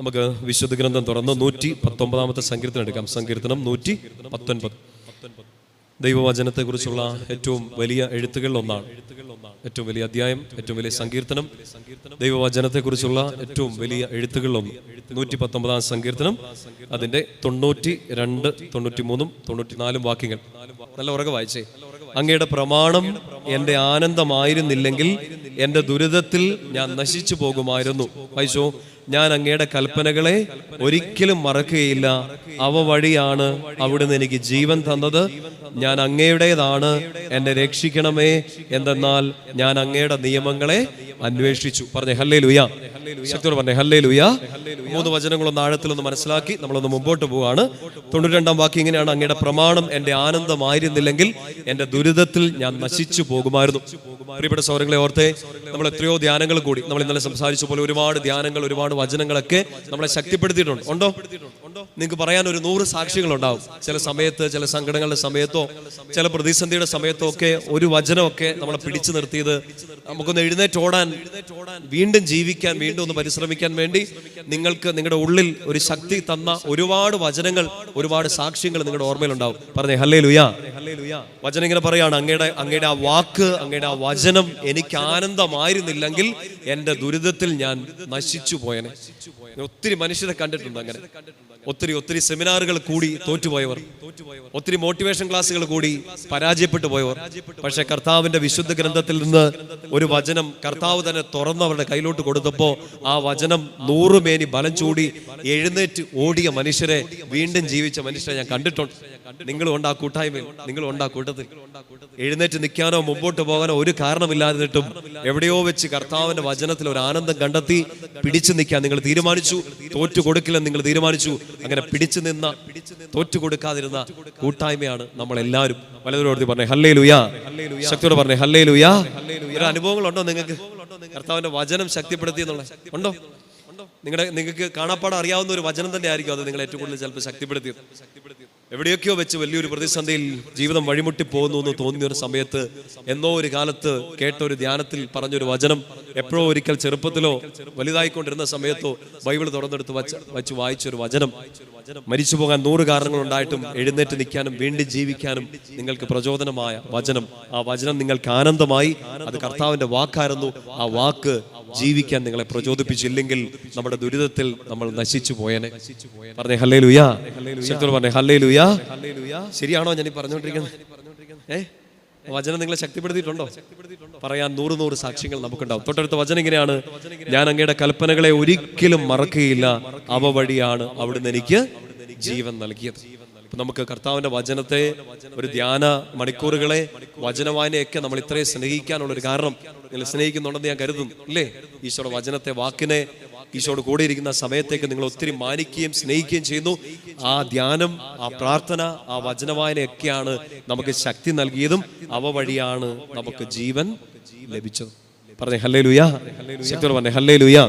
നമുക്ക് വിശുദ്ധ ഗ്രന്ഥം തുറന്ന് നൂറ്റി പത്തൊമ്പതാമത്തെ സങ്കീർത്തനം എടുക്കാം. സങ്കീർത്തനം നൂറ്റി പത്തൊൻപത് ദൈവവചനത്തെക്കുറിച്ചുള്ള ഏറ്റവും വലിയ എഴുത്തുകളിൽ ഒന്നാണ്. ഏറ്റവും വലിയ അധ്യായം ഏറ്റവും വലിയ സങ്കീർത്തനം ദൈവവചനത്തെക്കുറിച്ചുള്ള ഏറ്റവും വലിയ എഴുത്തുകളിൽ ഒന്ന്. നൂറ്റി പത്തൊമ്പതാം സങ്കീർത്തനം അതിന്റെ തൊണ്ണൂറ്റി രണ്ട് തൊണ്ണൂറ്റി മൂന്നും തൊണ്ണൂറ്റി നാലും വാക്യങ്ങൾ. നല്ല ഉറക്കെ വായിച്ചേ. അങ്ങയുടെ പ്രമാണം എന്റെ ആനന്ദമായിരുന്നില്ലെങ്കിൽ എന്റെ ദുരിതത്തിൽ ഞാൻ നശിച്ചു പോകുമായിരുന്നു. വായിച്ചോ ഞാൻ അങ്ങയുടെ കൽപ്പനകളെ ഒരിക്കലും മറക്കുകയില്ല. അവ വഴിയാണ് അവിടുന്ന് എനിക്ക് ജീവൻ തന്നത്. ഞാൻ അങ്ങയുടേതാണ്. എന്നെ രക്ഷിക്കണമേ. എന്തെന്നാൽ ഞാൻ അങ്ങയുടെ നിയമങ്ങളെ അന്വേഷിച്ചു. പറഞ്ഞേ ഹല്ലേ ലുയാ ശക്തിയോട് പറഞ്ഞേ ഹല്ലേ ലുയാ മൂന്ന് വചനങ്ങളൊന്ന് ആഴത്തിലൊന്ന് മനസ്സിലാക്കി നമ്മളൊന്ന് മുമ്പോട്ട് പോവാണ്. തൊണ്ണൂറ്റിരണ്ടാം വാക്യം ഇങ്ങനെയാണ്. അങ്ങയുടെ പ്രമാണം എന്റെ ആനന്ദമായിരുന്നില്ലെങ്കിൽ എന്റെ ദുരിതത്തിൽ ഞാൻ നശിച്ചു പോകുമായിരുന്നു. പ്രിയപ്പെട്ട സൗരങ്ങളെ ഓർത്തെ നമ്മൾ എത്രയോ ധ്യാനങ്ങൾ കൂടി നമ്മൾ ഇന്നലെ സംസാരിച്ച പോലെ ഒരുപാട് ധ്യാനങ്ങൾ ഒരുപാട് വചനങ്ങളൊക്കെ നമ്മളെ ശക്തിപ്പെടുത്തിയിട്ടുണ്ട്. ഉണ്ടോ? നിങ്ങൾക്ക് പറയാൻ ഒരു നൂറ് സാക്ഷികൾ ഉണ്ടാവും ചില സമയത്ത് ചില സങ്കടങ്ങളുടെ സമയത്തോ ചില പ്രതിസന്ധിയുടെ സമയത്തോ ഒക്കെ ഒരു വചനമൊക്കെ നമ്മളെ പിടിച്ചു നിർത്തിയത്. നമുക്കൊന്ന് എഴുന്നേറ്റ് ഓടാൻ വീണ്ടും ജീവിക്കാൻ വീണ്ടും ഒന്ന് പരിശ്രമിക്കാൻ വേണ്ടി നിങ്ങൾക്ക് നിങ്ങളുടെ ഉള്ളിൽ ഒരു ശക്തി തന്ന ഒരുപാട് വചനങ്ങൾ ഒരുപാട് സാക്ഷ്യങ്ങൾ നിങ്ങളുടെ ഓർമ്മയിലുണ്ടാവും. പറഞ്ഞേ ഹല്ലേ ലുയാ വചനം ഇങ്ങനെ പറയാണ് അങ്ങയുടെ അങ്ങയുടെ ആ വാക്ക് അങ്ങയുടെ ആ വചനം എനിക്ക് ആനന്ദമായിരുന്നില്ലെങ്കിൽ എന്റെ ദുരിതത്തിൽ ഞാൻ നശിച്ചു പോയനെ. ഒത്തിരി മനുഷ്യരെ കണ്ടിട്ടുണ്ട് അങ്ങനെ. ഒത്തിരി ഒത്തിരി സെമിനാറുകൾ കൂടി തോറ്റുപോയവർ ഒത്തിരി മോട്ടിവേഷൻ ക്ലാസ്സുകൾ കൂടി പരാജയപ്പെട്ടു പോയവർ. പക്ഷെ കർത്താവിന്റെ വിശുദ്ധ ഗ്രന്ഥത്തിൽ നിന്ന് ഒരു വചനം കർത്താവ് തന്നെ തുറന്ന് അവരുടെ കയ്യിലോട്ട് കൊടുത്തപ്പോ ആ വചനം നൂറുമേനി ബലം ചൂടി എഴുന്നേറ്റ് ഓടിയ മനുഷ്യരെ വീണ്ടും ജീവിച്ച മനുഷ്യരെ ഞാൻ കണ്ടിട്ടുണ്ട്. നിങ്ങളും ഉണ്ട് ആ കൂട്ടായ്മയിൽ നിങ്ങളും ഉണ്ട് കൂട്ടത്തിൽ. എഴുന്നേറ്റ് നിൽക്കാനോ മുമ്പോട്ട് പോകാനോ ഒരു കാരണമില്ലാതിട്ടും എവിടെയോ വെച്ച് കർത്താവിന്റെ വചനത്തിൽ ഒരു ആനന്ദം കണ്ടെത്തി പിടിച്ചു നിൽക്കാൻ നിങ്ങൾ തീരുമാനിച്ചു. തോറ്റു കൊടുക്കില്ലെന്ന് നിങ്ങൾ തീരുമാനിച്ചു. അങ്ങനെ പിടിച്ചു നിന്ന തോറ്റു കൊടുക്കാതിരുന്ന കൂട്ടായ്മയാണ് നമ്മൾ എല്ലാവരും വലതുരോട് പറഞ്ഞു ഹല്ലേ ലുയാ ശക്തിയോട് പറഞ്ഞു ഹല്ലേ ലുയാ ഒരു അനുഭവങ്ങളുണ്ടോ നിങ്ങൾക്ക്? കർത്താവിന്റെ വചനം ശക്തിപ്പെടുത്തി എന്നുള്ള ഉണ്ടോ? നിങ്ങളുടെ നിങ്ങൾക്ക് കാണാപ്പാടം അറിയാവുന്ന ഒരു വചനം തന്നെ ആയിരിക്കും അത് നിങ്ങൾ ഏറ്റവും കൂടുതൽ ചിലപ്പോൾ ശക്തിപ്പെടുത്തി എവിടെയൊക്കെയോ വെച്ച് വലിയൊരു പ്രതിസന്ധിയിൽ ജീവിതം വഴിമുട്ടി പോകുന്നു എന്ന് തോന്നിയ ഒരു സമയത്ത് എന്നോ ഒരു കാലത്ത് കേട്ട ഒരു ധ്യാനത്തിൽ പറഞ്ഞൊരു വചനം എപ്പോഴോ ഒരിക്കൽ ചെറുപ്പത്തിലോ വലുതായിക്കൊണ്ടിരുന്ന സമയത്തോ ബൈബിൾ തുറന്നെടുത്ത് വച്ച് വച്ച് വായിച്ചൊരു വചനം. മരിച്ചു പോകാൻ നൂറ് കാരണങ്ങൾ ഉണ്ടായിട്ടും എഴുന്നേറ്റ് നിൽക്കാനും വീണ്ടും ജീവിക്കാനും നിങ്ങൾക്ക് പ്രചോദനമായ വചനം. ആ വചനം നിങ്ങൾക്ക് ആനന്ദമായി അത് കർത്താവിന്റെ വാക്കായിരുന്നു. ആ വാക്ക് ജീവിക്കാൻ നിങ്ങളെ പ്രചോദിപ്പിച്ചില്ലെങ്കിൽ നമ്മുടെ ദുരിതത്തിൽ നമ്മൾ നശിച്ചു പോയനെ. പറഞ്ഞേ ഹല്ലേ ലുയാ പറഞ്ഞേ ഹല്ലേ ലുയാ ശരിയാണോ ഞാൻ ഈ പറഞ്ഞുകൊണ്ടിരിക്കുന്നത്? ഏ? വചനം നിങ്ങളെ ശക്തിപ്പെടുത്തിയിട്ടുണ്ടോ? പറയാൻ നൂറ് നൂറ് സാക്ഷ്യങ്ങൾ നമുക്കുണ്ടാവും. തൊട്ടടുത്ത വചനം ഇങ്ങനെയാണ്. ഞാൻ അങ്ങയുടെ കൽപ്പനകളെ ഒരിക്കലും മറക്കുകയില്ല. അവ വഴിയാണ് അവിടുന്ന് എനിക്ക് ജീവൻ നൽകിയത്. നമുക്ക് കർത്താവിന്റെ വചനത്തെ ഒരു ധ്യാന മണിക്കൂറുകളെ വചനവായനയൊക്കെ നമ്മൾ ഇത്രയും സ്നേഹിക്കാനുള്ള ഒരു കാരണം നിങ്ങൾ സ്നേഹിക്കുന്നുണ്ടെന്ന് ഞാൻ കരുതുന്നു അല്ലേ? ഈശോയുടെ വചനത്തെ വാക്കിനെ ഈശോയോട് കൂടിയിരിക്കുന്ന സമയത്തേക്ക് നിങ്ങൾ ഒത്തിരി മാനിക്കുകയും സ്നേഹിക്കുകയും ചെയ്യുന്നു. ആ ധ്യാനം ആ പ്രാർത്ഥന ആ വചനവായനയൊക്കെയാണ് നമുക്ക് ശക്തി നൽകിയതും അവ വഴിയാണ് നമുക്ക് ജീവൻ ലഭിച്ചത്. പറഞ്ഞേ ഹല്ലേ ലുയാ ശക്തിയോട് പറഞ്ഞേ ഹല്ലേ ലുയാ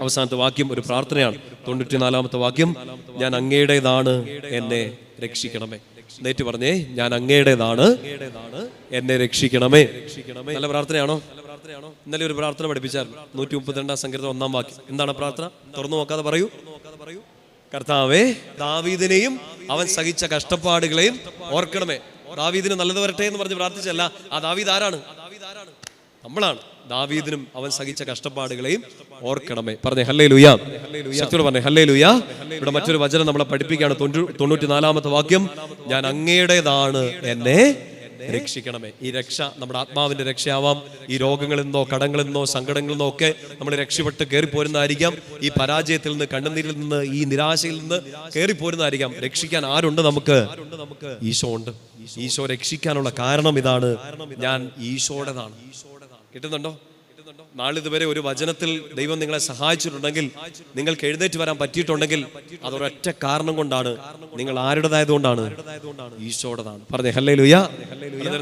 അവസാനത്തെ വാക്യം ഒരു പ്രാർത്ഥനയാണ്. തൊണ്ണൂറ്റി നാലാമത്തെ വാക്യം ഞാൻ അങ്ങയുടേതാണ് എന്നെ രക്ഷിക്കണമേ. നേറ്റ് പറഞ്ഞേ ഞാൻ അങ്ങയുടേതാണ് എന്നെ രക്ഷിക്കണമേ. നല്ല പ്രാർത്ഥനയാണോ? ഇന്നലെ ഒരു പ്രാർത്ഥന പഠിപ്പിച്ചായിരുന്നു നൂറ്റി മുപ്പത്തിരണ്ടാം സംഗീതം ഒന്നാം വാക്യം. എന്താണ് പ്രാർത്ഥന? തുറന്നു നോക്കാതെ പറയൂ. കർത്താവേ ദാവീദിനെയും അവൻ സഹിച്ച കഷ്ടപ്പാടുകളെയും ഓർക്കണമേ. ദാവീദിന് നല്ലത് വരട്ടെ എന്ന് പറഞ്ഞ് പ്രാർത്ഥിച്ചല്ല ആ ദാവീദ് ആരാണ്? നമ്മളാണ്. ദാവീദിനും അവൻ സഹിച്ച കഷ്ടപ്പാടുകളെയും ഓർക്കണമേ. പറഞ്ഞേ ഹല്ലേ ലുയാ ശക്തിയോട് പറഞ്ഞേ ഹല്ലേ ലുയാ ഇവിടെ മറ്റൊരു വചനം നമ്മളെ പഠിപ്പിക്കുകയാണ്. തൊണ്ണൂറ്റി നാലാമത്തെ വാക്യം ഞാൻ അങ്ങയുടേതാണ് എന്നെ രക്ഷിക്കണമേ. ഈ രക്ഷ നമ്മുടെ ആത്മാവിന്റെ രക്ഷയാവാം. ഈ രോഗങ്ങളിൽ നിന്നോ കടങ്ങളിൽ നിന്നോ സങ്കടങ്ങളിൽ നിന്നോ ഒക്കെ നമ്മൾ രക്ഷപ്പെട്ട് കയറിപ്പോരുന്നതായിരിക്കാം ഈ പരാജയത്തിൽ നിന്ന് കണ്ണുനീരിൽ നിന്ന് ഈ നിരാശയിൽ നിന്ന് കയറിപ്പോരുന്നതായിരിക്കാം രക്ഷിക്കാൻ ആരുണ്ട് നമുക്ക്? ഈശോ ഉണ്ട്. ഈശോ രക്ഷിക്കാനുള്ള കാരണം ഇതാണ്. ഞാൻ ഈശോയുടേതാണ്. കിട്ടുന്നുണ്ടോ? നാളിതുവരെ ഒരു വചനത്തിൽ ദൈവം നിങ്ങളെ സഹായിച്ചിട്ടുണ്ടെങ്കിൽ നിങ്ങൾക്ക് എഴുന്നേറ്റ് വരാൻ പറ്റിയിട്ടുണ്ടെങ്കിൽ അതൊരൊറ്റ കാരണം കൊണ്ടാണ്. നിങ്ങൾ ആരുടേതായതുകൊണ്ടാണ്? ഈശോടതാണ് പറഞ്ഞേ ഹല്ലേ ലുയാ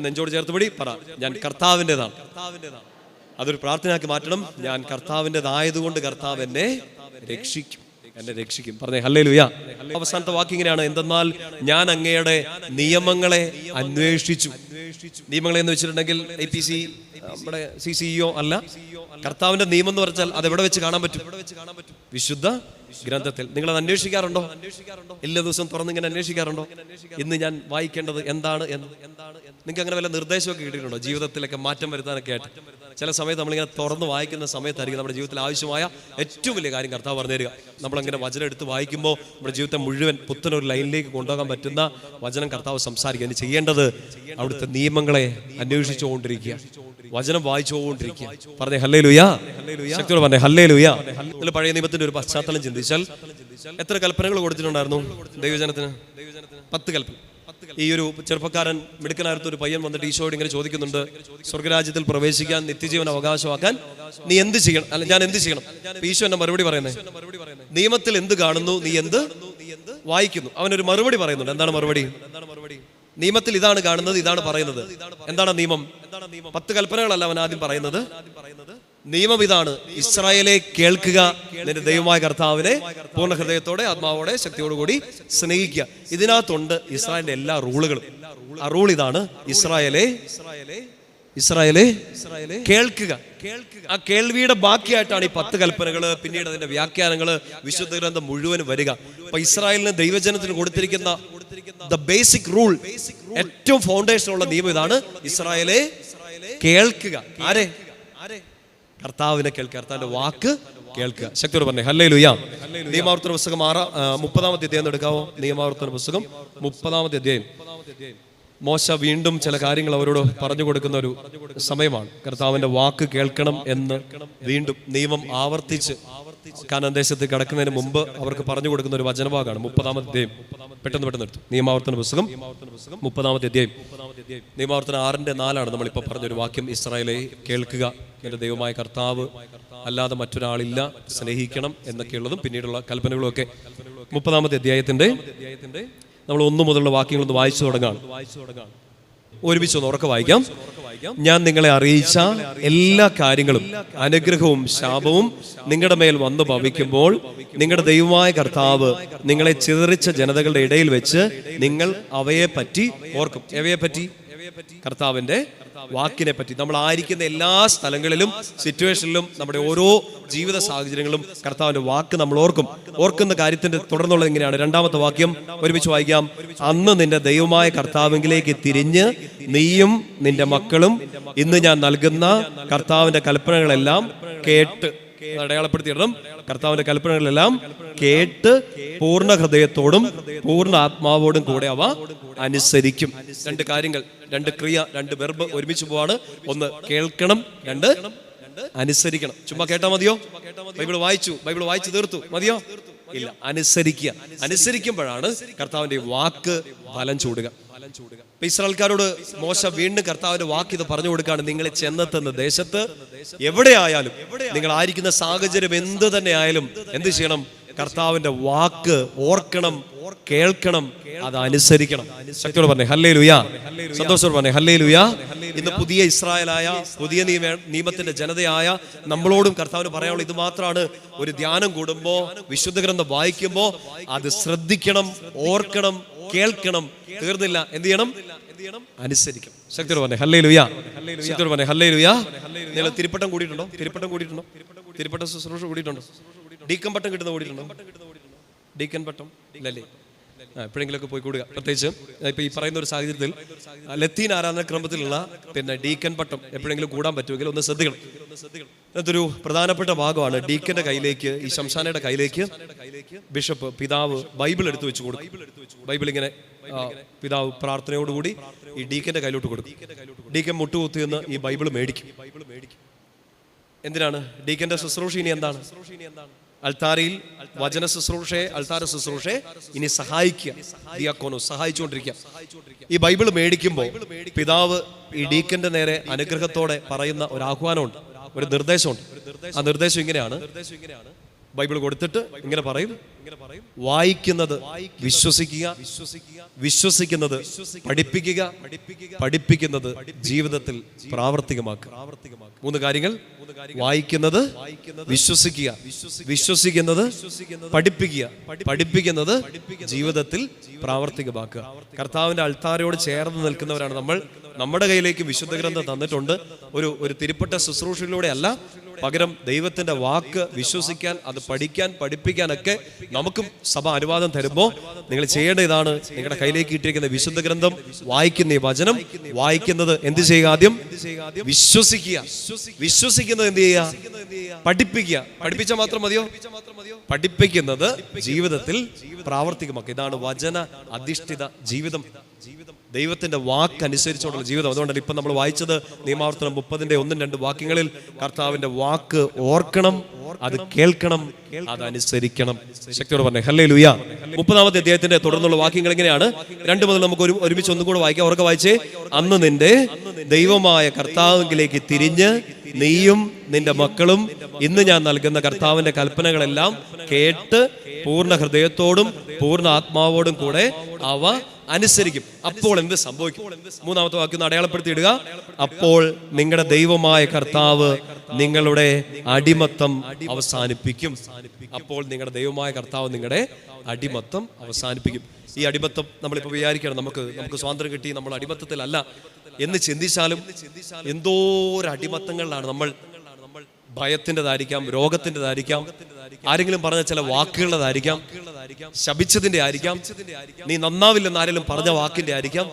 നെഞ്ചോട് ചേർത്ത് പിടി. പറ ഞാൻ കർത്താവിന്റെതാണ്. അതൊരു പ്രാർത്ഥനയാക്കി മാറ്റണം. ഞാൻ കർത്താവിന്റെതായതുകൊണ്ട് കർത്താവ് എന്നെ രക്ഷിക്കും. എന്നെ രക്ഷിക്കും. പറഞ്ഞേ ഹല്ലേ ലുയാ അവസാനത്തെ വാക്കിങ്ങനെയാണ് എന്തെന്നാൽ ഞാൻ അങ്ങയുടെ നിയമങ്ങളെ അന്വേഷിച്ചു. നിയമങ്ങളെ എന്ന് വെച്ചിട്ടുണ്ടെങ്കിൽ ഐ പി സി നമ്മുടെ സി സിഇഒ അല്ല. കർത്താവിന്റെ നിയമം എന്ന് പറഞ്ഞാൽ അത് എവിടെ വെച്ച് കാണാൻ പറ്റും? വിശുദ്ധ ഗ്രന്ഥത്തിൽ. നിങ്ങൾ അത് അന്വേഷിക്കാറുണ്ടോ? എല്ലാ ദിവസവും തുറന്നിങ്ങനെ അന്വേഷിക്കാറുണ്ടോ? ഇന്ന് ഞാൻ വായിക്കേണ്ടത് എന്താണ് എന്ന്. നിങ്ങൾക്ക് അങ്ങനെ വല്ല നിർദ്ദേശമൊക്കെ കിട്ടിയിട്ടുണ്ടോ? ജീവിതത്തിലൊക്കെ മാറ്റം വരുത്താനൊക്കെ ആയിട്ട്. ചില സമയത്ത് നമ്മളിങ്ങനെ തുറന്ന് വായിക്കുന്ന സമയത്തായിരിക്കും നമ്മുടെ ജീവിതത്തിൽ ആവശ്യമായ ഏറ്റവും വലിയ കാര്യം കർത്താവ് പറഞ്ഞു തരിക നമ്മളങ്ങനെ വചനം എടുത്ത് വായിക്കുമ്പോൾ നമ്മുടെ ജീവിതത്തെ മുഴുവൻ പുത്തനൊരു ലൈനിലേക്ക് കൊണ്ടുപോകാൻ പറ്റുന്ന വചനം കർത്താവ് സംസാരിക്കുക. അതിന് ചെയ്യേണ്ടത് അവിടുത്തെ നിയമങ്ങളെ അന്വേഷിച്ചുകൊണ്ടിരിക്കുക. വചനം വായിച്ചുകൊണ്ടിരിക്കുക. പറഞ്ഞേ ഹല്ലേ ലുയാ ശക്തിയോട് പറഞ്ഞേ ഹല്ലേ ലുയാ ഇതിൽ പഴയ നിയമത്തിന്റെ ഒരു പശ്ചാത്തലം ചിന്തിച്ചാൽ എത്ര കൽപ്പനകൾ കൊടുത്തിട്ടുണ്ടായിരുന്നു ദൈവജനത്തിന്? പത്ത് കൽപ്പന. ഈ ഒരു ചെറുപ്പക്കാരൻ മിടുക്കനായിരുന്ന ഒരു പയ്യൻ വന്നിട്ട് ഈശോയോട് ഇങ്ങനെ ചോദിക്കുന്നുണ്ട് സ്വർഗരാജ്യത്തിൽ പ്രവേശിക്കാൻ നിത്യജീവൻ അവകാശമാക്കാൻ നീ എന്ത് ചെയ്യണം? അല്ല ഞാൻ എന്ത് ചെയ്യണം? ഈശോ എന്നെ മറുപടി പറയുന്നത് നിയമത്തിൽ എന്ത് കാണുന്നു നീ എന്ത് വായിക്കുന്നു? അവനൊരു മറുപടി പറയുന്നുണ്ട്. എന്താണ് മറുപടി? നിയമത്തിൽ ഇതാണ് കാണുന്നത് ഇതാണ് പറയുന്നത്. എന്താണ് നിയമം? പത്ത് കൽപ്പനകളല്ല അവൻ ആദ്യം പറയുന്നത്. നിയമം ഇതാണ്. ഇസ്രായേലെ കേൾക്കുക നിന്റെ ദൈവമായ കർത്താവിനെ പൂർണ ഹൃദയത്തോടെ ആത്മാവോടെ ശക്തിയോടുകൂടി സ്നേഹിക്കുക. ഇതിനകത്തുണ്ട് ഇസ്രായേലിന്റെ എല്ലാ റൂളുകളും. ആ റൂൾ ഇതാണ് ഇസ്രായേലെ ഇസ്രായേലെ കേൾക്കുക. ആ കേൾവിയുടെ ബാക്കിയായിട്ടാണ് ഈ പത്ത് കൽപ്പനകൾ പിന്നീട് അതിന്റെ വ്യാഖ്യാനങ്ങൾ വിശുദ്ധ ഗ്രന്ഥം മുഴുവൻ വരിക. അപ്പൊ ഇസ്രായേലിന് ദൈവജനത്തിന് കൊടുത്തിരിക്കുന്ന ദ ബേസിക് റൂൾ ഏറ്റവും ഫൗണ്ടേഷൻ ഉള്ള നിയമം ഇതാണ് ഇസ്രായേലെ കേൾക്കുക. ആരെ? കർത്താവിനെ കേൾക്കുക കർത്താവിന്റെ വാക്ക് കേൾക്കുക. ശക്തിയോട് പറഞ്ഞേ ഹല്ലേ ലുയാ നിയമാവർത്തന പുസ്തകം ആറാ മുപ്പതാമത്തെ അധ്യായം എടുക്കാവോ? നിയമാവർത്തന പുസ്തകം മുപ്പതാമത്തെ അധ്യായം. മോശ വീണ്ടും ചില കാര്യങ്ങൾ അവരോട് പറഞ്ഞു കൊടുക്കുന്ന ഒരു സമയമാണ്. കർത്താവിന്റെ വാക്ക് കേൾക്കണം എന്ന് വീണ്ടും നിയമം ആവർത്തിച്ച് കാനാൻ ദേശത്ത് കടക്കുന്നതിന് മുമ്പ് അവർക്ക് പറഞ്ഞു കൊടുക്കുന്ന ഒരു വചനഭാഗമാണ്. മുപ്പതാമത്തെ അധ്യായം. പെട്ടെന്ന് പെട്ടെന്ന് എടുത്തു. നിയമാവർത്തന പുസ്തകം. മുപ്പതാമത്തെ അധ്യായം. നിയമാവർത്തന ആറിന്റെ നാലാണ് നമ്മളിപ്പോൾ പറഞ്ഞൊരു വാക്യം. ഇസ്രായേലെ കേൾക്കുക. എന്റെ ദൈവമായ കർത്താവ് അല്ലാതെ മറ്റൊരാളില്ല. സ്നേഹിക്കണം എന്നൊക്കെയുള്ളതും പിന്നീടുള്ള കൽപ്പനകളും ഒക്കെ മുപ്പതാമത്തെ അധ്യായത്തിന്റെ നമ്മൾ ഒന്നു മുതലുള്ള വാക്യങ്ങളൊന്ന് വായിച്ചു തുടങ്ങാണ് ഒരുമിച്ച് ഒന്ന് ഉറക്കെ വായിക്കാം. ഞാൻ നിങ്ങളെ അറിയിച്ച എല്ലാ കാര്യങ്ങളും അനുഗ്രഹവും ശാപവും നിങ്ങളുടെ മേൽ വന്നു ഭവിക്കുമ്പോൾ നിങ്ങളുടെ ദൈവമായ കർത്താവ് നിങ്ങളെ ചിതറിച്ച ജനതകളുടെ ഇടയിൽ വെച്ച് നിങ്ങൾ അവയെ പറ്റി ഓർക്കും. എവയെ പറ്റി കർത്താവിന്റെ വാക്കിനെ പറ്റി. നമ്മൾ ആയിരിക്കുന്ന എല്ലാ സ്ഥലങ്ങളിലും സിറ്റുവേഷനിലും നമ്മുടെ ഓരോ ജീവിത സാഹചര്യങ്ങളും കർത്താവിന്റെ വാക്ക് നമ്മൾ ഓർക്കും. ഓർക്കുന്ന കാര്യത്തിന്റെ തുടർന്നുള്ളത് എങ്ങനെയാണ്? രണ്ടാമത്തെ വാക്യം ഒരുമിച്ച് വായിക്കാം. അന്ന് നിന്റെ ദൈവമായ കർത്താവിലേക്ക് തിരിഞ്ഞ് നീയും നിന്റെ മക്കളും ഇന്ന് ഞാൻ നൽകുന്ന കർത്താവിന്റെ കൽപ്പനകളെല്ലാം കേട്ട് അടയാളപ്പെടുത്തിയിടണം കർത്താവിന്റെ കൽപ്പനകളെല്ലാം കേട്ട് പൂർണ ഹൃദയത്തോടും പൂർണ ആത്മാവോടും കൂടെ അവ അനുസരിക്കും. രണ്ട് കാര്യങ്ങൾ രണ്ട് ക്രിയ രണ്ട് വെർബ് ഒരുമിച്ച് പോവാണ്. ഒന്ന് കേൾക്കണം രണ്ട് അനുസരിക്കണം. ചുമ്മാ കേട്ടാ മതിയോ? ബൈബിൾ വായിച്ചു ബൈബിൾ വായിച്ചു തീർത്തു. മതിയോ? ഇല്ല അനുസരിക്കുക. അനുസരിക്കുമ്പോഴാണ് കർത്താവിന്റെ വാക്ക് ഫലം ചൂടുക. ഇപ്പൊ ഇസ്രാൽക്കാരോട് മോശ വീണ്ടും കർത്താവിന്റെ വാക്ക് ഇത് പറഞ്ഞു കൊടുക്കാണ് നിങ്ങളെ ചെന്നെത്തുന്ന ദേശത്ത് എവിടെയായാലും നിങ്ങൾ ആയിരിക്കുന്ന സാഹചര്യം എന്ത് തന്നെ ആയാലും എന്ത് ചെയ്യണം? കർത്താവിന്റെ വാക്ക് ഓർക്കണം കേൾക്കണം അത് അനുസരിക്കണം. ശക്തിയോട് പറഞ്ഞേ ഹല്ലേ ലുയാ സന്തോഷത്തോട് പറഞ്ഞേ ഹല്ലേ ലുയാ ഇന്ന് പുതിയ ഇസ്രായേലായ പുതിയ നിയമ നിയമത്തിന്റെ ജനതയായ നമ്മളോടും കർത്താവിന് പറയാനുള്ള ഇത് മാത്രമാണ്. ഒരു ധ്യാനം കൂടുമ്പോ വിശുദ്ധ ഗ്രന്ഥം വായിക്കുമ്പോ അത് ശ്രദ്ധിക്കണം ഓർക്കണം കേൾക്കണം തീർന്നില്ല. എന്ത് ചെയ്യണം? അനുസരിക്കും. ശക്തിയോട് പറഞ്ഞേ ഹല്ലേ ലുയാ ശക്തിയോട് പറഞ്ഞേ ഹല്ലേ ലുയാ നിങ്ങൾ തിരുപ്പട്ടം കൂടിയിട്ടുണ്ടോ? തിരുപ്പട്ടം കൂടിയിട്ടുണ്ടോ? തിരുപ്പട്ടം ശുശ്രൂഷ കൂടിയിട്ടുണ്ടോ? ഡീക്കൻ പട്ടം കിട്ടുന്ന കൂടിയിട്ടുണ്ടോ? ഡീക്കൻ പട്ടം. ഇല്ലല്ലേ എപ്പോഴെങ്കിലുമൊക്കെ പോയി കൂടുക. പ്രത്യേകിച്ച് ഇപ്പൊ ഈ പറയുന്ന ഒരു സാഹചര്യത്തിൽ ലത്തീൻ ആരാധന ക്രമത്തിലുള്ള പിന്നെ ഡീക്കൻ പട്ടം എപ്പോഴെങ്കിലും കൂടാൻ പറ്റുമെങ്കിൽ ഒന്ന് ശ്രദ്ധിക്കണം. അതൊരു പ്രധാനപ്പെട്ട ഭാഗമാണ് ഡീക്കന്റെ കയ്യിലേക്ക് ഈ ശംശാനയുടെ കയ്യിലേക്ക് ബിഷപ്പ് പിതാവ് ബൈബിൾ എടുത്തു വെച്ച് കൊടുക്കും. ബൈബിൾ ഇങ്ങനെ പിതാവ് പ്രാർത്ഥനയോടുകൂടി ഈ ഡീക്കന്റെ കയ്യിലോട്ട് കൊടുക്കും. ഡീക്കൻ മുട്ടുകുത്തി എന്ന് ഈ ബൈബിൾ മേടിക്കും. എന്തിനാണ്? ഡീക്കന്റെ ശുശ്രൂഷ ഇനി എന്താണ്? അൾത്താരയിൽ വചന ശുശ്രൂഷയെ അൾത്താര ശുശ്രൂഷയെ ഇനി സഹായിക്കുക. സഹായിച്ചുകൊണ്ടിരിക്കുക. ഈ ബൈബിൾ മേടിക്കുമ്പോൾ പിതാവ് ഈ ഡീക്കന്റെ നേരെ അനുഗ്രഹത്തോടെ പറയുന്ന ഒരു ആഹ്വാനമുണ്ട് ഒരു നിർദ്ദേശമുണ്ട്. ആ നിർദ്ദേശം ഇങ്ങനെയാണ്. ബൈബിൾ കൊടുത്തിട്ട് ഇങ്ങനെ പറയും. വായിക്കുന്നത് വിശ്വസിക്കുക വിശ്വസിക്കുന്നത് പഠിപ്പിക്കുക പഠിപ്പിക്കുന്നത് ജീവിതത്തിൽ പ്രാവർത്തികമാക്കുക. മൂന്ന് കാര്യങ്ങൾ. വായിക്കുന്നത് വിശ്വസിക്കുക വിശ്വസിക്കുന്നത് പഠിപ്പിക്കുക പഠിപ്പിക്കുന്നത് ജീവിതത്തിൽ പ്രാവർത്തികമാക്കുക. കർത്താവിന്റെ അൾത്താരയോട് ചേർന്ന് നിൽക്കുന്നവരാണ് നമ്മൾ. നമ്മുടെ കയ്യിലേക്ക് വിശുദ്ധ ഗ്രന്ഥം തന്നിട്ടുണ്ട്. ഒരു ഒരു തിരുപ്പട്ട ശുശ്രൂഷയിലൂടെ അല്ല പകരം ദൈവത്തിന്റെ വാക്ക് വിശ്വസിക്കാൻ അത് പഠിക്കാൻ പഠിപ്പിക്കാനൊക്കെ നമുക്കും സഭ അനുവാദം തരുമ്പോൾ നിങ്ങൾ ചെയ്യേണ്ട ഇതാണ്. നിങ്ങളുടെ കയ്യിലേക്ക് കിട്ടിയിരിക്കുന്ന വിശുദ്ധ ഗ്രന്ഥം വായിക്കുന്ന ഈ വചനം. വായിക്കുന്നത് എന്ത് ചെയ്യുക ആദ്യം? വിശ്വസിക്കുക. വിശ്വസിക്കുന്നത് എന്ത് ചെയ്യുക? പഠിപ്പിക്കുക. പഠിപ്പിച്ചാൽ മാത്രം മതിയോ? പഠിപ്പിക്കുന്നത് ജീവിതത്തിൽ പ്രാവർത്തികമാക്കുക. ഇതാണ് വചന അധിഷ്ഠിത ജീവിതം. ദൈവത്തിന്റെ വാക്ക് അനുസരിച്ചുള്ള ജീവിതം. അതുകൊണ്ടാണ് ഇപ്പൊ നമ്മൾ വായിച്ചത് നിയമാവർത്തനം മുപ്പതിന്റെ ഒന്നും രണ്ട് വാക്യങ്ങളിൽ കർത്താവിന്റെ വാക്ക് ഓർക്കണം അത് കേൾക്കണം അത് അനുസരിക്കണം. ശക്തിയോട് പറഞ്ഞു ഹല്ലേ ലുയ മുപ്പതാമത്തെ അദ്ദേഹത്തിന്റെ തുടർന്നുള്ള വാക്യങ്ങൾ എങ്ങനെയാണ് രണ്ട് മുതൽ നമുക്ക് ഒരു ഒരുമിച്ച് ഒന്നും കൂടെ വായിക്കാം. ഉറക്കെ വായിച്ചേ. അന്ന് നിന്റെ ദൈവമായ കർത്താവിലേക്ക് തിരിഞ്ഞ് നീയും നിന്റെ മക്കളും ഇന്ന് ഞാൻ നൽകുന്ന കർത്താവിന്റെ കൽപ്പനകളെല്ലാം കേട്ട് പൂർണ ഹൃദയത്തോടും പൂർണ ആത്മാവോടും കൂടെ അവ അനുസരിക്കും. അപ്പോൾ എന്ത് സംഭവിക്കും? മൂന്നാമത്തെ വാക്യം ഒന്ന് അടയാളപ്പെടുത്തിയിടുക. അപ്പോൾ നിങ്ങളുടെ ദൈവമായ കർത്താവ് നിങ്ങളുടെ അടിമത്തം അവസാനിപ്പിക്കും. അപ്പോൾ നിങ്ങളുടെ ദൈവമായ കർത്താവ് നിങ്ങളുടെ അടിമത്തം അവസാനിപ്പിക്കും. ഈ അടിമത്തം നമ്മളിപ്പോൾ വിചാരിക്കണം. നമുക്ക് നമുക്ക് സ്വാതന്ത്ര്യം കിട്ടി. നമ്മൾ അടിമത്തത്തിലല്ല. എന്ന് ചിന്തിച്ചാലും എന്തോ ഒരു അടിമത്തങ്ങളിലാണ് നമ്മൾ ഭയത്തിന്റെതായിരിക്കാം രോഗത്തിന്റെതായിരിക്കാം ആരെങ്കിലും പറഞ്ഞ ചില വാക്കുകളുടേതായിരിക്കാം ശപിച്ചതിന്റെ ആയിരിക്കാം നീ നന്നാവില്ലെന്ന് ആരെങ്കിലും പറഞ്ഞ വാക്കിന്റെ ആയിരിക്കാം.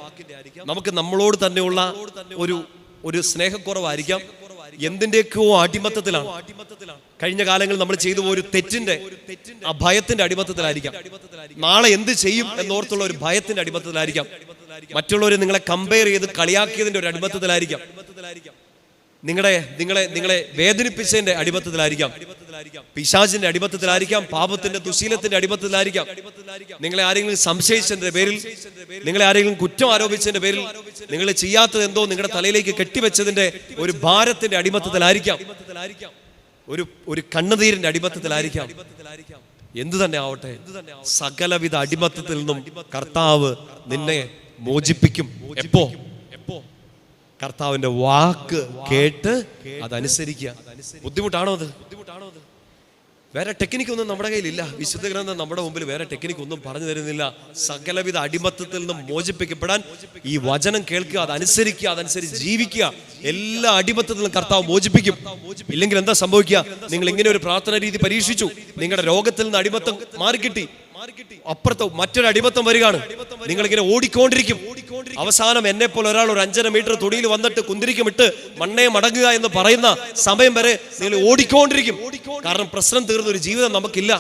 നമുക്ക് നമ്മളോട് തന്നെയുള്ള ഒരു ഒരു സ്നേഹക്കുറവായിരിക്കാം. എന്തിന്റെയൊക്കെയോ അടിമത്തത്തിലാണ്. കഴിഞ്ഞ കാലങ്ങളിൽ നമ്മൾ ചെയ്തു ഒരു തെറ്റിന്റെ ആ ഭയത്തിന്റെ അടിമത്തത്തിലായിരിക്കാം. നാളെ എന്ത് ചെയ്യും എന്നോർത്തുള്ള ഒരു ഭയത്തിന്റെ അടിമത്തത്തിലായിരിക്കാം. മറ്റുള്ളവരെ നിങ്ങളെ കമ്പയർ ചെയ്ത് കളിയാക്കിയതിന്റെ ഒരു അടിമത്തത്തിലായിരിക്കാം. നിങ്ങളെ നിങ്ങളെ നിങ്ങളെ വേദനിപ്പിച്ചതിന്റെ അടിമത്തത്തിലായിരിക്കാം. പിശാചിന്റെ അടിമത്തത്തിലായിരിക്കാം പാപത്തിന്റെ ദുശീലത്തിന്റെ അടിമത്തത്തിലായിരിക്കാം. നിങ്ങളെ ആരെങ്കിലും സംശയിച്ചതിന്റെ പേരിൽ നിങ്ങളെ ആരെങ്കിലും കുറ്റം ആരോപിച്ചതിന്റെ പേരിൽ നിങ്ങൾ ചെയ്യാത്തത് എന്തോ നിങ്ങളുടെ തലയിലേക്ക് കെട്ടിവെച്ചതിന്റെ ഒരു ഭാരത്തിന്റെ അടിമത്തത്തിലായിരിക്കാം. ഒരു ഒരു കണ്ണുനീരിന്റെ അടിമത്തത്തിലായിരിക്കാം. എന്തു തന്നെ ആവട്ടെ സകലവിധ അടിമത്തത്തിൽ നിന്നും കർത്താവ് നിന്നെ മോചിപ്പിക്കും. എപ്പോ? എപ്പോ കർത്താവിന്റെ വാക്ക് കേട്ട് അതനുസരിക്കുക. ബുദ്ധിമുട്ടാണോ അത്? ബുദ്ധിമുട്ടാണോ അത് വേറെ ടെക്നിക്ക് ഒന്നും നമ്മുടെ കയ്യിലില്ല. വിശുദ്ധ ഗ്രന്ഥം നമ്മുടെ മുമ്പിൽ വേറെ ടെക്നിക്ക് ഒന്നും പറഞ്ഞു തരുന്നില്ല. സകലവിധ അടിമത്തത്തിൽ നിന്നും മോചിപ്പിക്കപ്പെടാൻ ഈ വചനം കേൾക്കുക അതനുസരിക്കുക അതനുസരിച്ച് ജീവിക്കുക. എല്ലാ അടിമത്തത്തിൽ നിന്നും കർത്താവ് മോചിപ്പിക്കും. ഇല്ലെങ്കിൽ എന്താ സംഭവിക്കുക? നിങ്ങൾ ഇങ്ങനെ ഒരു പ്രാർത്ഥന രീതി പരീക്ഷിച്ചു. നിങ്ങളുടെ രോഗത്തിൽ നിന്ന് അടിമത്തം മാറിക്കിട്ടി. അപ്പുറത്ത് മറ്റൊരു അടിമത്തം വരികയാണ്. നിങ്ങൾ ഇങ്ങനെ ഓടിക്കൊണ്ടിരിക്കും. അവസാനം എന്നെ പോലെ ഒരാൾ ഒരു അഞ്ചര മീറ്റർ തൊടിയിൽ വന്നിട്ട് കുന്തിരിക്കുമിട്ട് മണ്ണയെ മണ്ണേ മടങ്ങുക എന്ന് പറയുന്ന സമയം വരെ നിങ്ങൾ ഓടിക്കൊണ്ടിരിക്കും. കാരണം പ്രശ്നം തീർന്ന ഒരു ജീവിതം നമുക്കില്ല.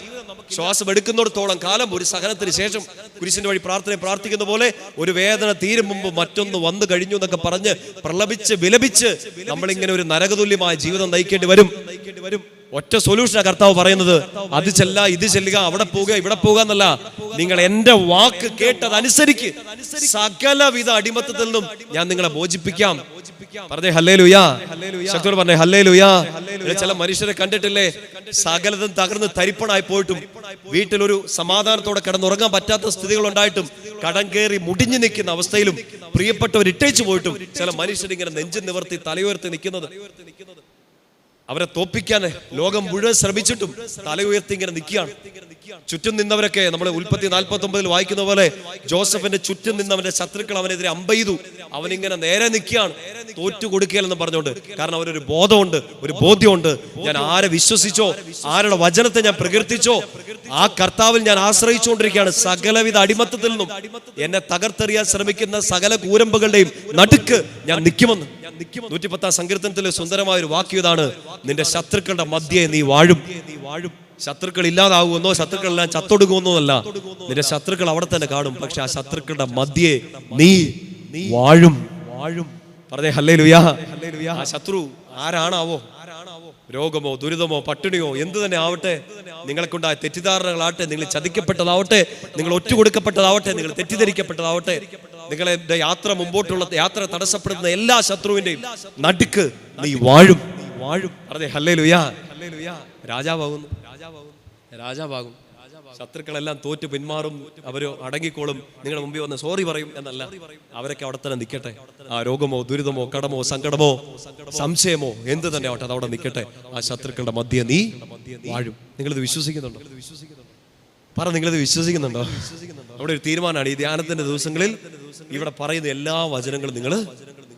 ശ്വാസം എടുക്കുന്നിടത്തോളം കാലം ഒരു സഹനത്തിന് ശേഷം കുരിശിന്റെ വഴി പ്രാർത്ഥന പ്രാർത്ഥിക്കുന്ന പോലെ ഒരു വേദന തീരും മുമ്പ് മറ്റൊന്ന് വന്നു കഴിഞ്ഞു എന്നൊക്കെ പറഞ്ഞ് പ്രലപിച്ച് വിലപിച്ച് നമ്മളിങ്ങനെ ഒരു നരകതുല്യമായ ജീവിതം നയിക്കേണ്ടി വരും നയിക്കേണ്ടി വരും. ഒറ്റ സൊല്യൂഷനാ കർത്താവ് പറയുന്നത് അത് ചെല്ല ഇത് ചെല്ലുക അവിടെ പോവുക ഇവിടെ പോവുക എന്നല്ല. നിങ്ങൾ എന്റെ വാക്ക് കേട്ടത് അനുസരിക്ക്. സകലവിധ അടിമത്തത്തിൽ നിന്നും ഞാൻ നിങ്ങളെ മോചിപ്പിക്കാം. പറഞ്ഞേ ഹല്ലേ ലുയാ ശക്തോട് പറഞ്ഞേ ഹല്ലേ ലുയാ ചില മനുഷ്യരെ കണ്ടിട്ടില്ലേ? സകലതും തകർന്ന് തരിപ്പണായി പോയിട്ടും വീട്ടിലൊരു സമാധാനത്തോടെ കിടന്നുറങ്ങാൻ പറ്റാത്ത സ്ഥിതികൾ ഉണ്ടായിട്ടും കടം കയറി മുടിഞ്ഞു നിൽക്കുന്ന അവസ്ഥയിലും പ്രിയപ്പെട്ടവർ ഇട്ടേച്ചു പോയിട്ടും ചില മനുഷ്യരിങ്ങനെ നെഞ്ചു നിവർത്തി തലയുയർത്തി നിൽക്കുന്നത്. അവരെ തോപ്പിക്കാൻ ലോകം മുഴുവൻ ശ്രമിച്ചിട്ടും തല ഉയർത്തി ഇങ്ങനെ നിൽക്കുകയാണ്. ചുറ്റും നിന്നവരൊക്കെ നമ്മൾ ഉൽപ്പത്തി നാൽപ്പത്തി ഒമ്പതിൽ വായിക്കുന്ന പോലെ ജോസഫിന്റെ ചുറ്റും നിന്നവന്റെ ശത്രുക്കൾ അവനെതിരെ അമ്പെയ്തു അവനിങ്ങനെ നേരെ നിൽക്കുകയാണ്. തോറ്റു കൊടുക്കുകയെന്ന് പറഞ്ഞുകൊണ്ട്. കാരണം അവരൊരു ബോധമുണ്ട് ഒരു ബോധ്യമുണ്ട്. ഞാൻ ആരെ വിശ്വസിച്ചോ ആരുടെ വചനത്തെ ഞാൻ പ്രകീർത്തിച്ചോ ആ കർത്താവിൽ ഞാൻ ആശ്രയിച്ചുകൊണ്ടിരിക്കുകയാണ് സകലവിധ അടിമത്തത്തിൽ നിന്നും. എന്നെ തകർത്തെറിയാൻ ശ്രമിക്കുന്ന സകല കൂരമ്പുകളുടെയും നടുക്ക് ഞാൻ നിൽക്കുമെന്ന്. നൂറ്റിപ്പത്താം സങ്കീർത്തനത്തിലെ സുന്ദരമായ ഒരു വാക്യം ഇതാണ്. നിന്റെ ശത്രുക്കളുടെ മധ്യേ നീ വാഴും. ശത്രുക്കൾ ഇല്ലാതാകുമെന്നോ ശത്രുക്കളെല്ലാം ചത്തൊടുക്കുമെന്നോ അല്ല. നിന്റെ ശത്രുക്കൾ അവിടെ തന്നെ കാണും. പക്ഷെ ആ ശത്രുക്കളുടെ മധ്യേ നീ വാഴും. വാഴും പറഞ്ഞേ ഹല്ലേ ലുയാ ആ ശത്രു ആരാണാവോ? രോഗമോ ദുരിതമോ പട്ടിണിയോ എന്ത് തന്നെ ആവട്ടെ. നിങ്ങളെ കൊണ്ടായ തെറ്റിദ്ധാരണകളാവട്ടെ നിങ്ങൾ ചതിക്കപ്പെട്ടതാവട്ടെ നിങ്ങൾ ഒറ്റ കൊടുക്കപ്പെട്ടതാവട്ടെ നിങ്ങൾ തെറ്റിദ്ധരിക്കപ്പെട്ടതാവട്ടെ നിങ്ങളെ യാത്ര മുമ്പോട്ടുള്ള യാത്ര തടസ്സപ്പെടുന്ന എല്ലാ ശത്രുവിന്റെയും നടുക്ക് നീ വാഴും. വാഴും. അതെ ഹല്ലേ ലുയാ ഹല്ലേ ലുയാ രാജാവാകുന്നു. രാജാവാകുന്നു. രാജാവാകും. ശത്രുക്കളെല്ലാം തോറ്റു പിന്മാറും അവർ അടങ്ങിക്കോളും. നിങ്ങളുടെ മുമ്പിൽ വന്ന് സോറി പറയും എന്നല്ല. അവരൊക്കെ അവിടെ തന്നെ നിൽക്കട്ടെ ആ രോഗമോ ദുരിതമോ കടമോ സങ്കടമോ സംശയമോ എന്ത് തന്നെ ആവട്ടെ അതവിടെ നിൽക്കട്ടെ ആ ശത്രുക്കളുടെ മധ്യ നീ വാഴും. നിങ്ങളിത് വിശ്വസിക്കുന്നുണ്ടോ? പറ നിങ്ങളിത് വിശ്വസിക്കുന്നുണ്ടോ? അവിടെ ഒരു തീരുമാനമാണ്. ഈ ധ്യാനത്തിന്റെ ദിവസങ്ങളിൽ ഇവിടെ പറയുന്ന എല്ലാ വചനങ്ങളും നിങ്ങൾ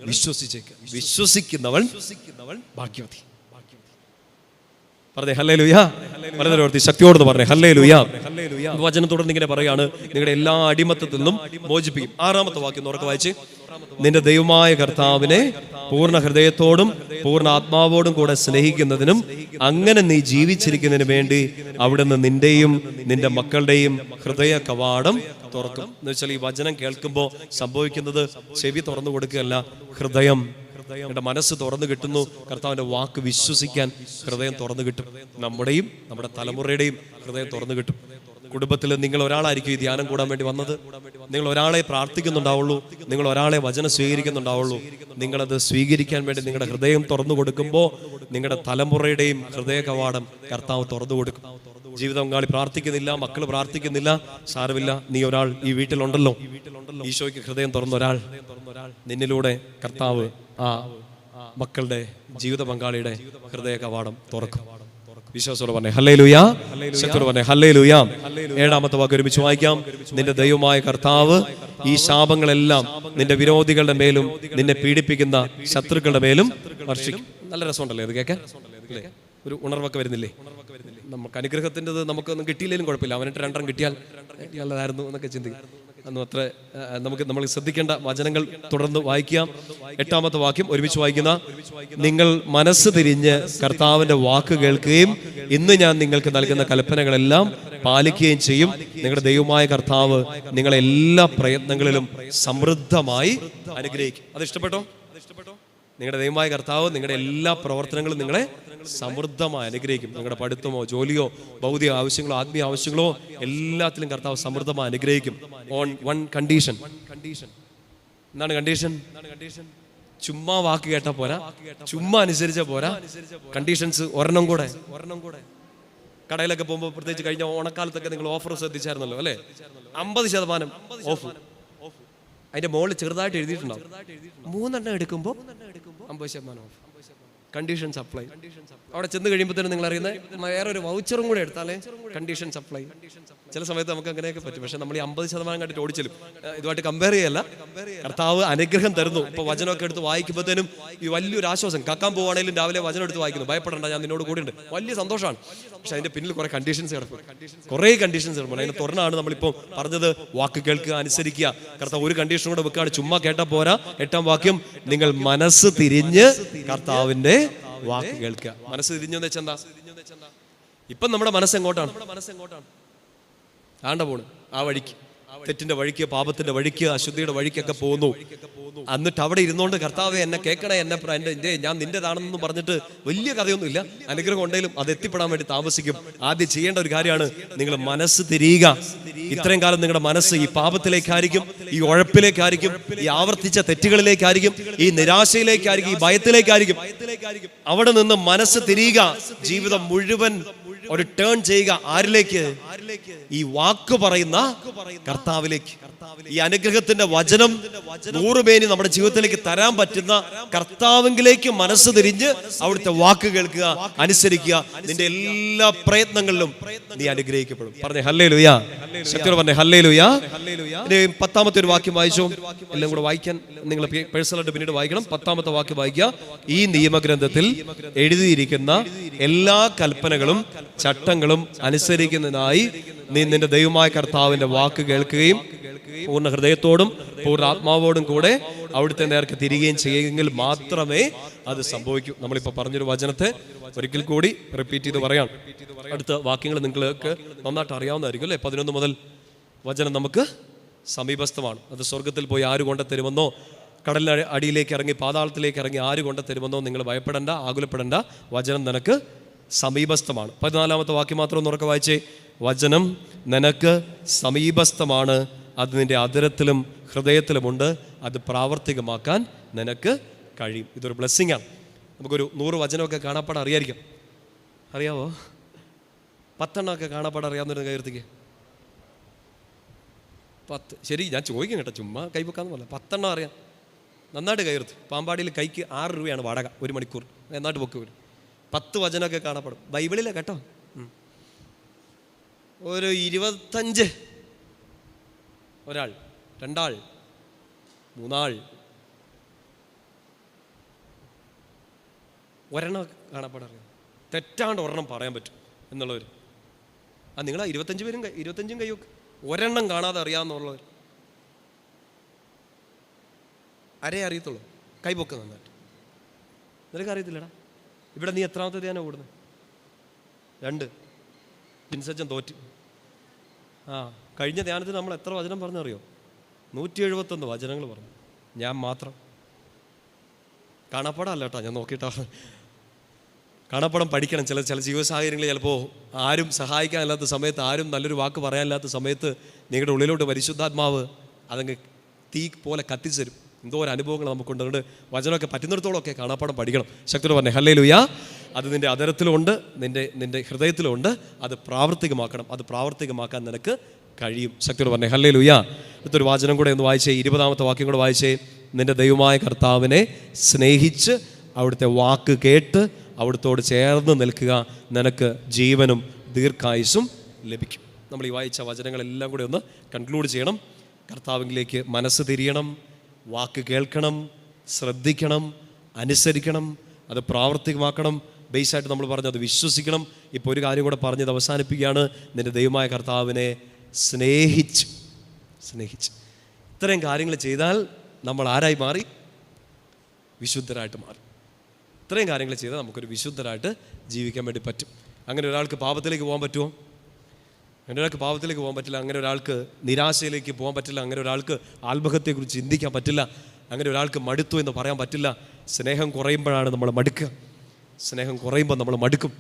വിശ്വസിച്ചേക്ക്. വിശ്വസിക്കുന്നവൻ ഭാഗ്യവതി. പറഞ്ഞേ ഹല്ലേ ലുയാ പറഞ്ഞോർത്തി ശക്തിയോട് പറഞ്ഞേ ഹല്ലേ ലുയാ വചനം തുടർന്ന് ഇങ്ങനെ പറയാണ് നിങ്ങളുടെ എല്ലാ അടിമത്തത്തിൽ നിന്നും മോചിപ്പിക്കും. ആറാമത്തെ വാക്യം ഉറക്കെ വായിച്ച്. നിന്റെ ദൈവമായ കർത്താവിനെ പൂർണ ഹൃദയത്തോടും പൂർണ ആത്മാവോടും കൂടെ സ്നേഹിക്കുന്നതിനും അങ്ങനെ നീ ജീവിച്ചിരിക്കുന്നതിന് വേണ്ടി അവിടുന്ന് നിന്റെയും നിന്റെ മക്കളുടെയും ഹൃദയ കവാടം തുറക്കും. എന്ന് വെച്ചാൽ ഈ വചനം കേൾക്കുമ്പോൾ സംഭവിക്കുന്നത് ചെവി തുറന്നു കൊടുക്കുകയല്ല ഹൃദയം എന്റെ മനസ്സ് തുറന്നു കിട്ടുന്നു. കർത്താവിന്റെ വാക്ക് വിശ്വസിക്കാൻ ഹൃദയം തുറന്നു കിട്ടും. നമ്മുടെയും നമ്മുടെ തലമുറയുടെയും ഹൃദയം തുറന്നു കിട്ടും. കുടുംബത്തിൽ നിങ്ങൾ ഒരാളായിരിക്കും ഈ ധ്യാനം കൂടാൻ വേണ്ടി വന്നത്. നിങ്ങൾ ഒരാളെ പ്രാർത്ഥിക്കുന്നുണ്ടാവുള്ളൂ. നിങ്ങൾ ഒരാളെ വചനം സ്വീകരിക്കുന്നുണ്ടാവുള്ളൂ. നിങ്ങളത് സ്വീകരിക്കാൻ വേണ്ടി നിങ്ങളുടെ ഹൃദയം തുറന്നു കൊടുക്കുമ്പോൾ നിങ്ങളുടെ തലമുറയുടെയും ഹൃദയ കവാടം കർത്താവ് തുറന്നു കൊടുക്കും. ജീവിതം പങ്കാളി പ്രാർത്ഥിക്കുന്നില്ല മക്കൾ പ്രാർത്ഥിക്കുന്നില്ല സാരമില്ല. നീ ഒരാൾ ഈ വീട്ടിലുണ്ടല്ലോ. ഈശോയ്ക്ക് ഹൃദയം തുറന്ന ഒരാൾ നിന്നിലൂടെ കർത്താവ് ആ മക്കളുടെ ജീവിത പങ്കാളിയുടെ ഹൃദയ കവാടം തുറക്കും. വിശ്വാസത്തോടെ പറഞ്ഞേ ഹല്ലേ ലുയാ ശക്തോട് പറഞ്ഞേ ഹല്ലേ ലുയാ ഏഴാമത്തെ വാക്ക് ഒരുമിച്ച് വായിക്കാം. നിന്റെ ദൈവമായ കർത്താവ് ഈ ശാപങ്ങളെല്ലാം നിന്റെ വിരോധികളുടെ മേലും നിന്നെ പീഡിപ്പിക്കുന്ന ശത്രുക്കളുടെ മേലും വർഷിക്കും. നല്ല രസമുണ്ടല്ലേ ഇത് കേൾക്കാൻ? ഒരു ഉണർവൊക്കെ വരുന്നില്ലേ? നമുക്ക് അനുഗ്രഹത്തിന്റെത് നമുക്കൊന്നും കിട്ടിയില്ലെങ്കിലും കുഴപ്പമില്ല. അവനിട്ട് രണ്ടെണ്ണം കിട്ടിയാൽ കിട്ടിയാലതായിരുന്നു എന്നൊക്കെ ചിന്തിക്കും. അന്ന് അത്ര നമുക്ക് നമ്മൾ ശ്രദ്ധിക്കേണ്ട വചനങ്ങൾ തുടർന്ന് വായിക്കാം. എട്ടാമത്തെ വാക്യം ഒരുമിച്ച് വായിക്കുന്ന നിങ്ങൾ മനസ്സ് തിരിഞ്ഞ് കർത്താവിന്റെ വാക്ക് കേൾക്കുകയും ഇന്ന് ഞാൻ നിങ്ങൾക്ക് നൽകുന്ന കൽപ്പനകളെല്ലാം പാലിക്കുകയും ചെയ്യും. നിങ്ങളുടെ ദൈവമായ കർത്താവ് നിങ്ങളെ എല്ലാ പ്രയത്നങ്ങളിലും സമൃദ്ധമായി അനുഗ്രഹിക്കും. അത് ഇഷ്ടപ്പെട്ടോ? നിങ്ങളുടെ ദൈവമായ കർത്താവ് നിങ്ങളുടെ എല്ലാ പ്രവർത്തനങ്ങളും നിങ്ങളെ സമൃദ്ധമായി അനുഗ്രഹിക്കും. നിങ്ങളുടെ പഠിത്തമോ ജോലിയോ ഭൗതിക ആവശ്യങ്ങളോ ആത്മീയ ആവശ്യങ്ങളോ എല്ലാത്തിലും കർത്താവ് സമൃദ്ധമായി അനുഗ്രഹിക്കും. ഓൺ വൺ കണ്ടീഷൻ എന്താണ് കണ്ടീഷൻ ചുമ്മാ വാക്ക് കേട്ട പോരാ. ചുമ്മാ അനുസരിച്ച പോരാ. കണ്ടീഷൻസ് ഒരെണ്ണം കൂടെ. ഒരെണ്ണം കൂടെ കടയിലൊക്കെ പോകുമ്പോൾ പ്രത്യേകിച്ച് കഴിഞ്ഞ ഓണക്കാലത്തൊക്കെ നിങ്ങൾ ഓഫർ ശ്രദ്ധിച്ചായിരുന്നല്ലോ അല്ലേ? അമ്പത് ശതമാനം ഓഫ്. അതിന്റെ മോൾ ചെറുതായിട്ട് എഴുതിയിട്ടുണ്ടാവും മൂന്നെണ്ണം എടുക്കുമ്പോൾ അമ്പത് ശതമാനം ഓഫ് കണ്ടീഷൻ സപ്ലൈ അവിടെ ചെന്ന് കഴിയുമ്പോൾ തന്നെ നിങ്ങൾ അറിയുന്നത് വേറെ ഒരു വൗച്ചറും കൂടെ എടുത്താലേ? കണ്ടീഷൻ സപ്ലൈ ചില സമയത്ത് നമുക്ക് അങ്ങനെയൊക്കെ പറ്റും. പക്ഷെ നമ്മൾ ഈ അമ്പത് ശതമാനം കണ്ടിട്ട് ഓടിച്ചലും ഇതുമായിട്ട് കമ്പയർ ചെയ്യല്ല. കർത്താവ് അനുഗ്രഹം തരുന്നു. ഇപ്പൊ വചനമൊക്കെ എടുത്ത് വായിക്കുമ്പോഴത്തേനും ഈ വലിയൊരു ആശ്വാസം. കക്കാൻ പോവാണെങ്കിലും രാവിലെ വചനം എടുത്ത് വായിക്കുന്നു. ഭയപ്പെടേണ്ട ഞാൻ നിന്നോട് കൂടി ഉണ്ട് വലിയ സന്തോഷമാണ്. പക്ഷെ അതിന്റെ പിന്നിൽ കുറെ കണ്ടീഷൻസ് കിടക്കും കുറേ കണ്ടീഷൻസ് കിടക്കും അതിന് തുറന്നാണ് നമ്മളിപ്പോൾ പറഞ്ഞത് വാക്ക് കേൾക്കുക അനുസരിക്കുക. കർത്താവ് ഒരു കണ്ടീഷൻ കൂടെ വെക്കാണ് ചുമ്മാ കേട്ടാൽ പോരാ. എട്ടാം വാക്യം നിങ്ങൾ മനസ്സ് തിരിഞ്ഞ് കർത്താവിന്റെ വാക്ക് കേൾക്കുക. മനസ്സ് തിരിഞ്ഞെന്ന് വെച്ചെന്താ ഇപ്പം നമ്മുടെ മനസ്സ് എങ്ങോട്ടാണ് മനസ്സ് എങ്ങോട്ടാണ്? ആണ്ട പോണ്. ആ വഴിക്ക്. തെറ്റിന്റെ വഴിക്ക് പാപത്തിന്റെ വഴിക്ക് അശുദ്ധിയുടെ വഴിക്കൊക്കെ പോകുന്നു. എന്നിട്ട് അവിടെ ഇരുന്നുകൊണ്ട് കർത്താവ് എന്നെ കേൾക്കണേ എന്നെ എന്റെ ഞാൻ നിന്റേതാണെന്ന് പറഞ്ഞിട്ട് വലിയ കഥയൊന്നുമില്ല. അനുഗ്രഹം ഉണ്ടെങ്കിലും അത് എത്തിപ്പെടാൻ വേണ്ടി താമസിക്കും. ആദ്യം ചെയ്യേണ്ട ഒരു കാര്യമാണ് നിങ്ങൾ മനസ്സ് തിരിയുക. ഇത്രയും കാലം നിങ്ങളുടെ മനസ്സ് ഈ പാപത്തിലേക്കായിരിക്കും ഈ ഉഴപ്പിലേക്കായിരിക്കും ഈ ആവർത്തിച്ച തെറ്റുകളിലേക്കായിരിക്കും ഈ നിരാശയിലേക്കായിരിക്കും ഈ ഭയത്തിലേക്കായിരിക്കും. അവിടെ നിന്ന് മനസ്സ് തിരിയുക. ജീവിതം മുഴുവൻ ഒരു ടേൺ ചെയ്യുക. ആരിലേക്ക്? ഈ വാക്ക് പറയുന്ന കർത്താവിലേക്ക്. ഈ അനുഗ്രഹത്തിന്റെ വചനം നൂറുപേനി നമ്മുടെ ജീവിതത്തിലേക്ക് തരാൻ പറ്റുന്ന കർത്താവിലേക്ക് മനസ്സ് തിരിഞ്ഞ് അവിടുത്തെ വാക്ക് കേൾക്കുക അനുസരിക്കുക. നിന്റെ എല്ലാ പ്രയത്നങ്ങളിലും നീ അനുഗ്രഹിക്കപ്പെടും. പറഞ്ഞേ ഹല്ലേ ലുയാ ശക്തി പറഞ്ഞേ ഹല്ലേ ലുയാ പത്താമത്തെ ഒരു വാക്യം വായിച്ചു. എല്ലാം കൂടെ വായിക്കാൻ നിങ്ങൾ പേഴ്സണലായിട്ട് പിന്നീട് വായിക്കണം. പത്താമത്തെ വാക്യം വായിക്കുക. ഈ നിയമഗ്രന്ഥത്തിൽ എഴുതിയിരിക്കുന്ന എല്ലാ കൽപ്പനകളും ചട്ടങ്ങളും അനുസരിക്കുന്നതിനായി നീ നിന്റെ ദൈവമായ കർത്താവിന്റെ വാക്ക് കേൾക്കുകയും പൂർണ ഹൃദയത്തോടും പൂർണ ആത്മാവോടും കൂടെ അവിടുത്തെ നേർക്ക് തിരികുകയും ചെയ്യുമെങ്കിൽ മാത്രമേ അത് സംഭവിക്കൂ. നമ്മളിപ്പോൾ പറഞ്ഞൊരു വചനത്തെ ഒരിക്കൽ കൂടി റിപ്പീറ്റ് ചെയ്ത് പറയാം. അടുത്ത വാക്യങ്ങൾ നിങ്ങൾക്ക് നന്നായിട്ട് അറിയാവുന്നതായിരിക്കും അല്ലേ? പതിനൊന്ന് മുതൽ വചനം നമുക്ക് സമീപസ്ഥമാണ്. അത് സ്വർഗത്തിൽ പോയി ആര് കൊണ്ട തരുമെന്നോ കടലിന് അടിയിലേക്ക് ഇറങ്ങി പാതാളത്തിലേക്ക് ഇറങ്ങി ആര് കൊണ്ട തരുമെന്നോ നിങ്ങൾ ഭയപ്പെടേണ്ട ആകുലപ്പെടേണ്ട. വചനം നിനക്ക് സമീപസ്ഥമാണ്. പതിനാലാമത്തെ വാക്യം മാത്രം ഒന്ന് ഉറക്കെ വായിച്ചേ. വചനം നിനക്ക് സമീപസ്ഥമാണ്. അത് നിന്റെ അതിരത്തിലും ഹൃദയത്തിലുമുണ്ട്. അത് പ്രാവർത്തികമാക്കാൻ നിനക്ക് കഴിയും. ഇതൊരു ബ്ലെസ്സിങ് ആണ്. നമുക്കൊരു നൂറ് വചനമൊക്കെ കാണാപ്പാടെ അറിയായിരിക്കും. അറിയാവോ? പത്തെണ്ണമൊക്കെ കാണാപ്പാടെ അറിയാവുന്നൊരു കയർത്തിക്ക് പത്ത്. ശരി ഞാൻ ചോദിക്കും കേട്ടോ. ചുമ്മാ കൈപ്പൊക്കാന്ന് പറഞ്ഞ. പത്തെണ്ണം അറിയാം. നന്നായിട്ട് കയറുത്തു പാമ്പാടിയിൽ കൈക്ക് ആറ് രൂപയാണ് വാടക. ഒരു മണിക്കൂർ. നന്നായിട്ട് പൊക്കി വരും പത്ത് വചനമൊക്കെ കാണപ്പെടും. ബൈബിളിലെ കേട്ടോ. ഒരു ഇരുപത്തഞ്ച്. ഒരാൾ രണ്ടാൾ മൂന്നാൾ. ഒരെണ്ണം കാണാപ്പാടം അറിയാം. തെറ്റാണ്ട് ഒരെണ്ണം പറയാൻ പറ്റും എന്നുള്ളവർ ആ നിങ്ങൾ ഇരുപത്തഞ്ച് പേരും ഇരുപത്തഞ്ചും കൈയൊക്കെ ഒരെണ്ണം കാണാതെ അറിയാമെന്നുള്ളവർ അരേ അറിയത്തുള്ളൂ. കൈപൊക്കെ നന്നായിട്ട്. നിനക്ക് അറിയത്തില്ലടാ. ഇവിടെ നീ എത്രാമത്തെ ധ്യാനം ഓടുന്നത് രണ്ട്. പിൻസജ്ജൻ തോറ്റ്. ആ കഴിഞ്ഞ ധ്യാനത്തിൽ നമ്മൾ എത്ര വചനം പറഞ്ഞറിയോ? നൂറ്റി എഴുപത്തൊന്ന് വചനങ്ങൾ പറഞ്ഞു. ഞാൻ മാത്രം. കാണാപ്പാടല്ല കേട്ടോ ഞാൻ നോക്കിയിട്ടാണ് കാണപ്പടം പഠിക്കണം. ചില ചില ജീവിത സാഹചര്യങ്ങളിൽ ചിലപ്പോൾ ആരും സഹായിക്കാനില്ലാത്ത സമയത്ത് ആരും നല്ലൊരു വാക്ക് പറയാനില്ലാത്ത സമയത്ത് നിങ്ങളുടെ ഉള്ളിലോട്ട് പരിശുദ്ധാത്മാവ് അതങ്ങ് തീ പോലെ കത്തിച്ചു തരും. എന്തോ ഒരു അനുഭവങ്ങൾ നമുക്കുണ്ട്. അതുകൊണ്ട് വചനമൊക്കെ പറ്റുന്നിടത്തോളം ഒക്കെ കാണാപ്പാടം പഠിക്കണം. ശക്തി പറഞ്ഞേ ഹല്ലേ ലുയാ അത് നിന്റെ അതരത്തിലുണ്ട് നിന്റെ നിന്റെ ഹൃദയത്തിലുണ്ട് അത് പ്രാവർത്തികമാക്കണം അത് പ്രാവർത്തികമാക്കാൻ നിനക്ക് കഴിയും. ശക്തിയോട് പറഞ്ഞേ ഹല്ലേ ലുയാ അടുത്തൊരു വാചനം കൂടെ ഒന്ന് വായിച്ചേ ഇരുപതാമത്തെ വാക്യം കൂടെ വായിച്ചേ. നിന്റെ ദൈവമായ കർത്താവിനെ സ്നേഹിച്ച് അവിടുത്തെ വാക്ക് കേട്ട് അവിടുത്തോട് ചേർന്ന് നിൽക്കുക നിനക്ക് ജീവനും ദീർഘായുസും ലഭിക്കും. നമ്മൾ ഈ വായിച്ച വചനങ്ങളെല്ലാം കൂടെ ഒന്ന് കൺക്ലൂഡ് ചെയ്യണം. കർത്താവിലേക്ക് മനസ്സ് തിരിയണം വാക്ക് കേൾക്കണം ശ്രദ്ധിക്കണം അനുസരിക്കണം അത് പ്രാവർത്തികമാക്കണം. ബേസായിട്ട് നമ്മൾ പറഞ്ഞത് വിശ്വസിക്കണം. ഇപ്പോൾ ഒരു കാര്യം കൂടെ പറഞ്ഞത് അവസാനിപ്പിക്കുകയാണ്. നിന്റെ ദൈവമായ കർത്താവിനെ സ്നേഹിച്ച് സ്നേഹിച്ച്. ഇത്രയും കാര്യങ്ങൾ ചെയ്താൽ നമ്മൾ ആരായി മാറി? വിശുദ്ധരായിട്ട് മാറി. ഇത്രയും കാര്യങ്ങൾ ചെയ്താൽ നമുക്കൊരു വിശുദ്ധരായിട്ട് ജീവിക്കാൻ വേണ്ടി പറ്റും. അങ്ങനെ ഒരാൾക്ക് പാപത്തിലേക്ക് പോകാൻ പറ്റുമോ? അങ്ങനെ ഒരാൾക്ക് പാപത്തിലേക്ക് പോകാൻ പറ്റില്ല. അങ്ങനെ ഒരാൾക്ക് നിരാശയിലേക്ക് പോകാൻ പറ്റില്ല. അങ്ങനെ ഒരാൾക്ക് ആത്മഹത്യയെക്കുറിച്ച് ചിന്തിക്കാൻ പറ്റില്ല. അങ്ങനെ ഒരാൾക്ക് മടുത്തു എന്ന് പറയാൻ പറ്റില്ല. സ്നേഹം കുറയുമ്പോഴാണ് നമ്മൾ മടുക്കുക. സ്നേഹം കുറയുമ്പോൾ നമ്മൾ മടുക്കും.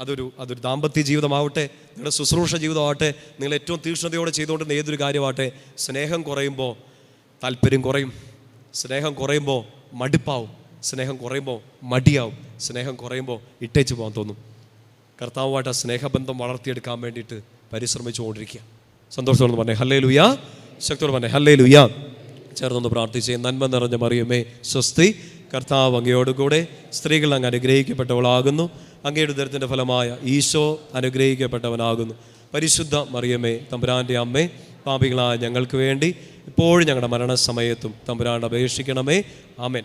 അതൊരു അതൊരു ദാമ്പത്യ ജീവിതമാവട്ടെ നിങ്ങളുടെ ശുശ്രൂഷ ജീവിതമാവട്ടെ നിങ്ങൾ ഏറ്റവും തീക്ഷ്ണതയോടെ ചെയ്തുകൊണ്ടിരുന്ന ഏതൊരു കാര്യമാവട്ടെ സ്നേഹം കുറയുമ്പോൾ താല്പര്യം കുറയും. സ്നേഹം കുറയുമ്പോൾ മടുപ്പാവും. സ്നേഹം കുറയുമ്പോൾ മടിയാവും. സ്നേഹം കുറയുമ്പോൾ ഇട്ടേച്ച് പോകാൻ തോന്നും. കർത്താവുമായിട്ട് ആ സ്നേഹബന്ധം വളർത്തിയെടുക്കാൻ വേണ്ടിയിട്ട് പരിശ്രമിച്ചുകൊണ്ടിരിക്കുക. സന്തോഷത്തോടെ പറഞ്ഞേ ഹല്ലേ ലുയാ ശക്തിയോട് പറഞ്ഞേ ഹല്ലേ ലുയാ ചേർന്നൊന്ന് പ്രാർത്ഥിച്ചേ നന്മ നിറഞ്ഞ മറിയമേ സ്വസ്തി. കർത്താവ് അങ്ങയോടുകൂടെ സ്ത്രീകൾ അങ്ങ് അനുഗ്രഹിക്കപ്പെട്ടവളാകുന്നു. അങ്ങയുടെ ദരത്തിന്റെ ഫലമായ ഈശോ അനുഗ്രഹിക്കപ്പെട്ടവനാകുന്നു. പരിശുദ്ധ മറിയമ്മേ തമ്പുരാന്റെ അമ്മേ പാപികളായ ഞങ്ങൾക്ക് വേണ്ടി ഇപ്പോഴും ഞങ്ങളുടെ മരണസമയത്തും തമ്പുരാണ്ട് അപേക്ഷിക്കണമേ. ആമേൻ.